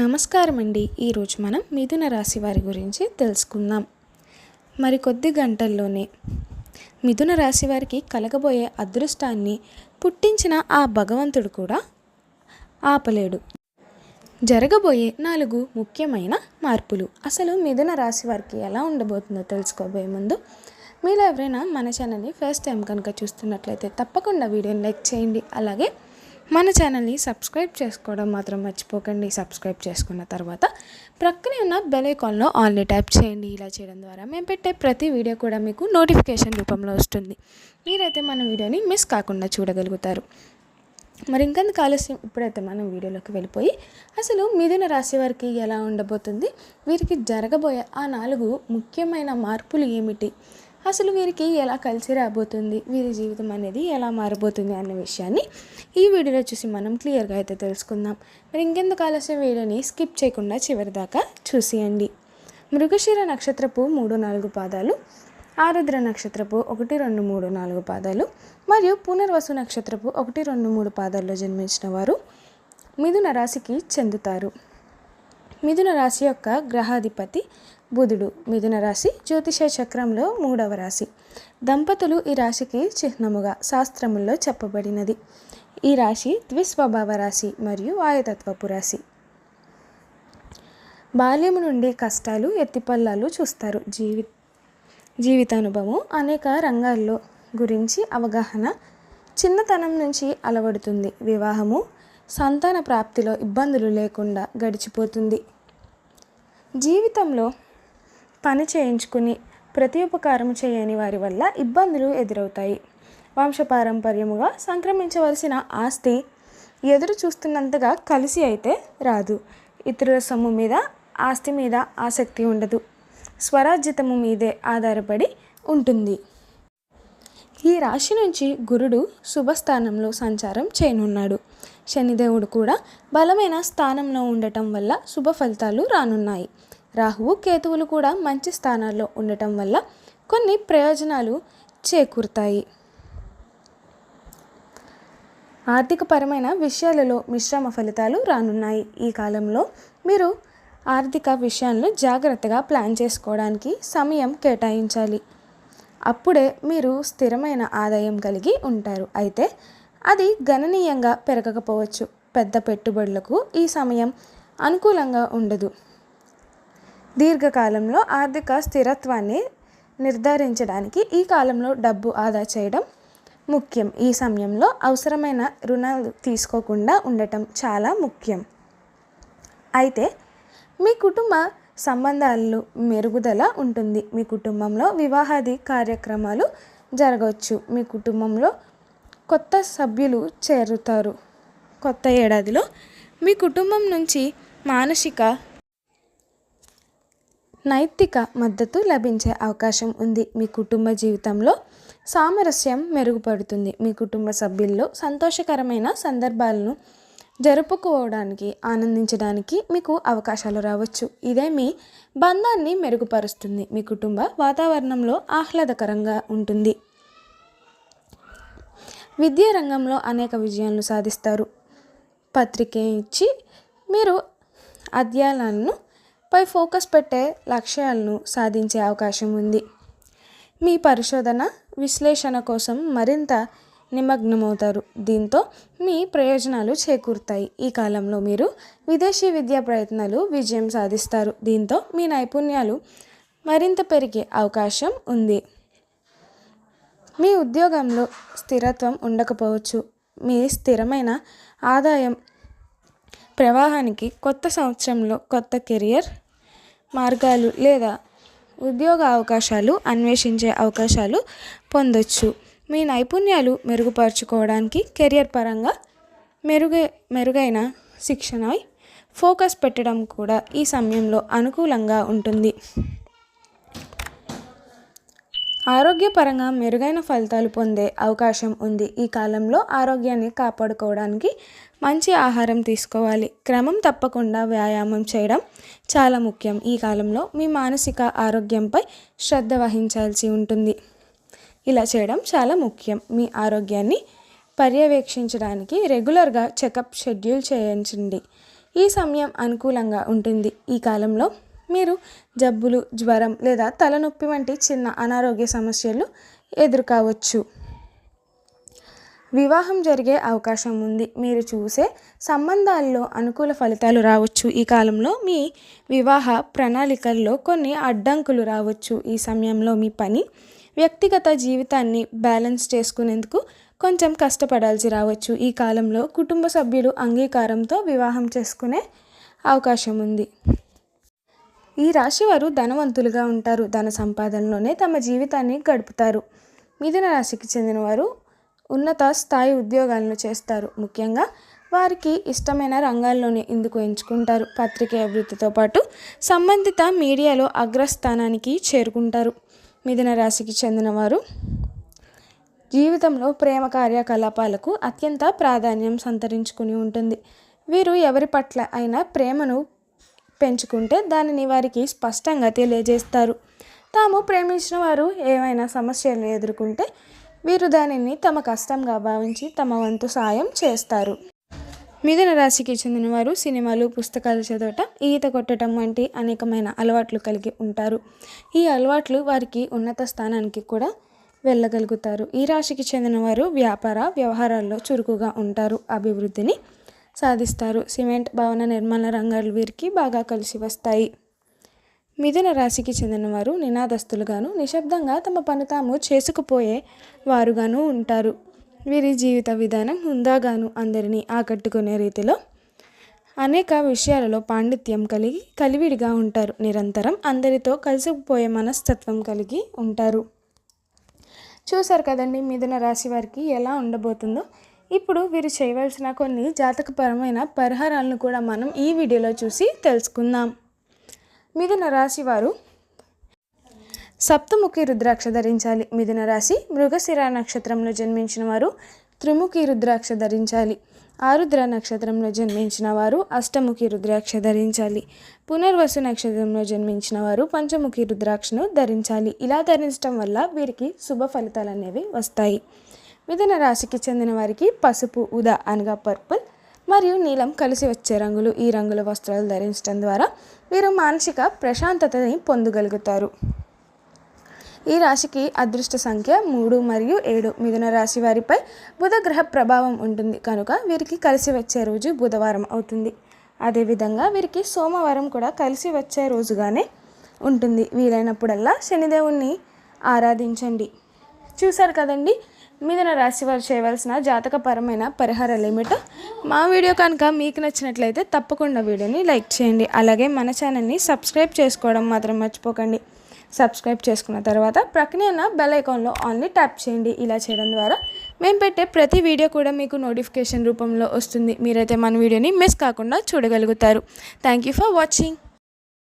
నమస్కారం అండి ఈరోజు మనం మిథున రాశి వారి గురించి తెలుసుకుందాం. మరి కొద్ది గంటల్లోనే మిథున రాశి వారికి కలగబోయే అదృష్టాన్ని పుట్టించిన ఆ భగవంతుడు కూడా ఆపలేడు. జరగబోయే నాలుగు ముఖ్యమైన మార్పులు. అసలు మిథున రాశి వారికి ఎలా ఉండబోతుందో తెలుసుకోబోయే ముందు మీలో ఎవరైనా మన ఛానల్ని ఫస్ట్ టైం కనుక చూస్తున్నట్లయితే తప్పకుండా వీడియోని లైక్ చేయండి. అలాగే మన ఛానల్ని సబ్స్క్రైబ్ చేసుకోవడం మాత్రం మర్చిపోకండి. సబ్స్క్రైబ్ చేసుకున్న తర్వాత ప్రక్కనే ఉన్న బెల్ ఐకాన్లో ఆల్ని ట్యాప్ చేయండి. ఇలా చేయడం ద్వారా మేము పెట్టే ప్రతి వీడియో కూడా మీకు నోటిఫికేషన్ రూపంలో వస్తుంది. మీరైతే మన వీడియోని మిస్ కాకుండా చూడగలుగుతారు. మరి ఇంకంత ఆలస్యం? ఇప్పుడైతే మనం వీడియోలోకి వెళ్ళిపోయి అసలు మిథున రాశి వారికి ఎలా ఉండబోతుంది? వీరికి జరగబోయే ఆ నాలుగు ముఖ్యమైన మార్పులు ఏమిటి? అసలు వీరికి ఎలా కలిసి రాబోతుంది వీరి జీవితం అనేది ఎలా మారబోతుంది అనే విషయాన్ని ఈ వీడియోలో చూసి మనం క్లియర్గా అయితే తెలుసుకుందాం. మరి ఇంకెందుకు ఆలస్యం వీడియోని స్కిప్ చేయకుండా చివరి దాకా చూసేయండి. మృగశిర నక్షత్రపు మూడు నాలుగు పాదాలు ఆరుద్ర నక్షత్రపు ఒకటి రెండు మూడు నాలుగు పాదాలు మరియు పునర్వసు నక్షత్రపు ఒకటి రెండు మూడు పాదాల్లో జన్మించిన వారు మిథున రాశికి చెందుతారు. మిథున రాశి యొక్క గ్రహాధిపతి బుధుడు. మిథున రాశి జ్యోతిష చక్రంలో మూడవ రాశి. దంపతులు ఈ రాశికి చిహ్నముగా శాస్త్రముల్లో చెప్పబడినది. ఈ రాశి ద్విస్వభావ రాశి మరియు వాయుతత్వపు రాశి. బాల్యము నుండి కష్టాలు ఎత్తిపల్లాలు చూస్తారు. జీవి జీవితానుభవం అనేక రంగాల్లో గురించి అవగాహన చిన్నతనం నుంచి అలవడుతుంది. వివాహము సంతాన ప్రాప్తిలో ఇబ్బందులు లేకుండా గడిచిపోతుంది. జీవితంలో పని చేయించుకుని ప్రతి ఉపకారం చేయని వారి వల్ల ఇబ్బందులు ఎదురవుతాయి. వంశపారంపర్యముగా సంక్రమించవలసిన ఆస్తి ఎదురు చూస్తున్నంతగా కలిసి అయితే రాదు. ఇతరుల సొమ్ము మీద ఆస్తి మీద ఆసక్తి ఉండదు. స్వరాజ్యతము మీదే ఆధారపడి ఉంటుంది. ఈ రాశి నుంచి గురుడు శుభస్థానంలో సంచారం చేయనున్నాడు. శనిదేవుడు కూడా బలమైన స్థానంలో ఉండటం వల్ల శుభ ఫలితాలు రానున్నాయి. రాహువు కేతువులు కూడా మంచి స్థానాల్లో ఉండటం వల్ల కొన్ని ప్రయోజనాలు చేకూరుతాయి. ఆర్థికపరమైన విషయాలలో మిశ్రమ ఫలితాలు రానున్నాయి. ఈ కాలంలో మీరు ఆర్థిక విషయాలను జాగ్రత్తగా ప్లాన్ చేసుకోవడానికి సమయం కేటాయించాలి. అప్పుడే మీరు స్థిరమైన ఆదాయం కలిగి ఉంటారు. అయితే అది గణనీయంగా పెరగకపోవచ్చు. పెద్ద పెట్టుబడులకు ఈ సమయం అనుకూలంగా ఉండదు. దీర్ఘకాలంలో ఆర్థిక స్థిరత్వాన్ని నిర్ధారించడానికి ఈ కాలంలో డబ్బు ఆదా చేయడం ముఖ్యం. ఈ సమయంలో అవసరమైన రుణాలు తీసుకోకుండా ఉండటం చాలా ముఖ్యం. అయితే మీ కుటుంబ సంబంధాలు మెరుగుదల ఉంటుంది. మీ కుటుంబంలో వివాహాది కార్యక్రమాలు జరగవచ్చు. మీ కుటుంబంలో కొత్త సభ్యులు చేరుతారు. కొత్త ఏడాదిలో మీ కుటుంబం నుంచి మానసిక నైతిక మద్దతు లభించే అవకాశం ఉంది. మీ కుటుంబ జీవితంలో సామరస్యం మెరుగుపడుతుంది. మీ కుటుంబ సభ్యుల్లో సంతోషకరమైన సందర్భాలను జరుపుకోవడానికి ఆనందించడానికి మీకు అవకాశాలు రావచ్చు. ఇదే మీ బంధాన్ని మెరుగుపరుస్తుంది. మీ కుటుంబ వాతావరణంలో ఆహ్లాదకరంగా ఉంటుంది. విద్యా రంగంలో అనేక విజయాలను సాధిస్తారు. పత్రిక ఇచ్చి మీరు అధ్యయనాలను పై ఫోకస్ పెట్టే లక్ష్యాలను సాధించే అవకాశం ఉంది. మీ పరిశోధన విశ్లేషణ కోసం మరింత నిమగ్నమవుతారు. దీంతో మీ ప్రయోజనాలు చేకూరుతాయి. ఈ కాలంలో మీరు విదేశీ విద్యా ప్రయత్నాలు విజయం సాధిస్తారు. దీంతో మీ నైపుణ్యాలు మరింత పెరిగే అవకాశం ఉంది. మీ ఉద్యోగంలో స్థిరత్వం ఉండకపోవచ్చు. మీ స్థిరమైన ఆదాయం ప్రవాహానికి కొత్త సంవత్సరంలో కొత్త కెరియర్ మార్గాలు లేదా ఉద్యోగ అవకాశాలు అన్వేషించే అవకాశాలు పొందొచ్చు. మీ నైపుణ్యాలు మెరుగుపరుచుకోవడానికి కెరియర్ పరంగా మెరుగై మెరుగైన శిక్షణ ఫోకస్ పెట్టడం కూడా ఈ సమయంలో అనుకూలంగా ఉంటుంది. ఆరోగ్యపరంగా మెరుగైన ఫలితాలు పొందే అవకాశం ఉంది. ఈ కాలంలో ఆరోగ్యాన్ని కాపాడుకోవడానికి మంచి ఆహారం తీసుకోవాలి. క్రమం తప్పకుండా వ్యాయామం చేయడం చాలా ముఖ్యం. ఈ కాలంలో మీ మానసిక ఆరోగ్యంపై శ్రద్ధ వహించాల్సి ఉంటుంది. ఇలా చేయడం చాలా ముఖ్యం. మీ ఆరోగ్యాన్ని పర్యవేక్షించడానికి రెగ్యులర్గా చెకప్ షెడ్యూల్ చేయించండి. ఈ సమయం అనుకూలంగా ఉంటుంది. ఈ కాలంలో మీరు జబ్బులు జ్వరం లేదా తలనొప్పి వంటి చిన్న అనారోగ్య సమస్యలు ఎదుర్కోవచ్చు. వివాహం జరిగే అవకాశం ఉంది. మీరు చూసే సంబంధాల్లో అనుకూల ఫలితాలు రావచ్చు. ఈ కాలంలో మీ వివాహ ప్రణాళికల్లో కొన్ని అడ్డంకులు రావచ్చు. ఈ సమయంలో మీ పని వ్యక్తిగత జీవితాన్ని బ్యాలెన్స్ చేసుకునేందుకు కొంచెం కష్టపడాల్సి రావచ్చు. ఈ కాలంలో కుటుంబ సభ్యులు అంగీకారంతో వివాహం చేసుకునే అవకాశం ఉంది. ఈ రాశి వారు ధనవంతులుగా ఉంటారు. ధన సంపాదనలోనే తమ జీవితాన్ని గడుపుతారు. మిథున రాశికి చెందిన వారు ఉన్నత స్థాయి ఉద్యోగాలను చేస్తారు. ముఖ్యంగా వారికి ఇష్టమైన రంగాల్లోనే ఇందుకు ఎంచుకుంటారు. పత్రికేయ వృత్తితో పాటు సంబంధిత మీడియాలో అగ్రస్థానానికి చేరుకుంటారు. మిథున రాశికి చెందినవారు. జీవితంలో ప్రేమ కార్యకలాపాలకు అత్యంత ప్రాధాన్యం సంతరించుకుని ఉంటుంది. వీరు ఎవరి పట్ల అయినా ప్రేమను పెంచుకుంటే దానిని వారికి స్పష్టంగా తెలియజేస్తారు. తాము ప్రేమించిన వారు ఏమైనా సమస్యలను ఎదుర్కొంటే వీరు దానిని తమ కష్టంగా భావించి తమ వంతు సాయం చేస్తారు. మిథున రాశికి చెందిన వారు సినిమాలు పుస్తకాలు చదవటం ఈత కొట్టడం వంటి అనేకమైన అలవాట్లు కలిగి ఉంటారు. ఈ అలవాట్లు వారికి ఉన్నత స్థానానికి కూడా వెళ్ళగలుగుతారు. ఈ రాశికి చెందిన వారు వ్యాపార వ్యవహారాల్లో చురుకుగా ఉంటారు అభివృద్ధిని సాధిస్తారు. సిమెంట్ భవన నిర్మాణ రంగాలు వీరికి బాగా కలిసి వస్తాయి. మిథున రాశికి చెందినవారు నినాదస్తులుగాను నిశ్శబ్దంగా తమ పని తాము చేసుకుపోయే వారుగాను ఉంటారు. వీరి జీవిత విధానం హుందాగాను అందరినీ ఆకట్టుకునే రీతిలో అనేక విషయాలలో పాండిత్యం కలిగి కలివిడిగా ఉంటారు. నిరంతరం అందరితో కలిసిపోయే మనస్తత్వం కలిగి ఉంటారు. చూసారు కదండి మిథున రాశి వారికి ఎలా ఉండబోతుందో. ఇప్పుడు వీరు చేయవలసిన కొన్ని జాతకపరమైన పరిహారాలను కూడా మనం ఈ వీడియోలో చూసి తెలుసుకుందాం. మిథున రాశి వారు సప్తముఖి రుద్రాక్ష ధరించాలి. మిథున రాశి మృగశిర నక్షత్రంలో జన్మించిన వారు త్రిముఖి రుద్రాక్ష ధరించాలి. ఆరుద్ర నక్షత్రంలో జన్మించిన వారు అష్టముఖి రుద్రాక్ష ధరించాలి. పునర్వసు నక్షత్రంలో జన్మించిన వారు పంచముఖి రుద్రాక్షను ధరించాలి. ఇలా ధరించడం వల్ల వీరికి శుభ ఫలితాలు అనేవి వస్తాయి. మిథున రాశికి చెందిన వారికి పసుపు ఉదా అనగా పర్పుల్ మరియు నీలం కలిసి వచ్చే రంగులు. ఈ రంగుల వస్త్రాలు ధరించడం ద్వారా వీరు మానసిక ప్రశాంతతని పొందగలుగుతారు. ఈ రాశికి అదృష్ట సంఖ్య మూడు మరియు ఏడు. మిథున రాశి వారిపై బుధ గ్రహ ప్రభావం ఉంటుంది. కనుక వీరికి కలిసి వచ్చే రోజు బుధవారం అవుతుంది. అదేవిధంగా వీరికి సోమవారం కూడా కలిసి వచ్చే రోజుగానే ఉంటుంది. వీలైనప్పుడల్లా శనిదేవుణ్ణి ఆరాధించండి. చూశారు కదండి? మిథున రాశి వారు చేయవలసిన జాతకపరమైన పరిహారాలు ఏమిటో? మా వీడియో కనుక మీకు నచ్చినట్లయితే తప్పకుండా వీడియోని లైక్ చేయండి. అలాగే మన ఛానల్ని సబ్స్క్రైబ్ చేసుకోవడం మాత్రం మర్చిపోకండి. సబ్స్క్రైబ్ చేసుకున్న తర్వాత ప్రక్కనే ఉన్న బెల్ ఐకాన్లో ఆన్లీ ట్యాప్ చేయండి. ఇలా చేయడం ద్వారా మేము పెట్టే ప్రతి వీడియో కూడా మీకు నోటిఫికేషన్ రూపంలో వస్తుంది. మీరైతే మన వీడియోని మిస్ కాకుండా చూడగలుగుతారు. Thank you for watching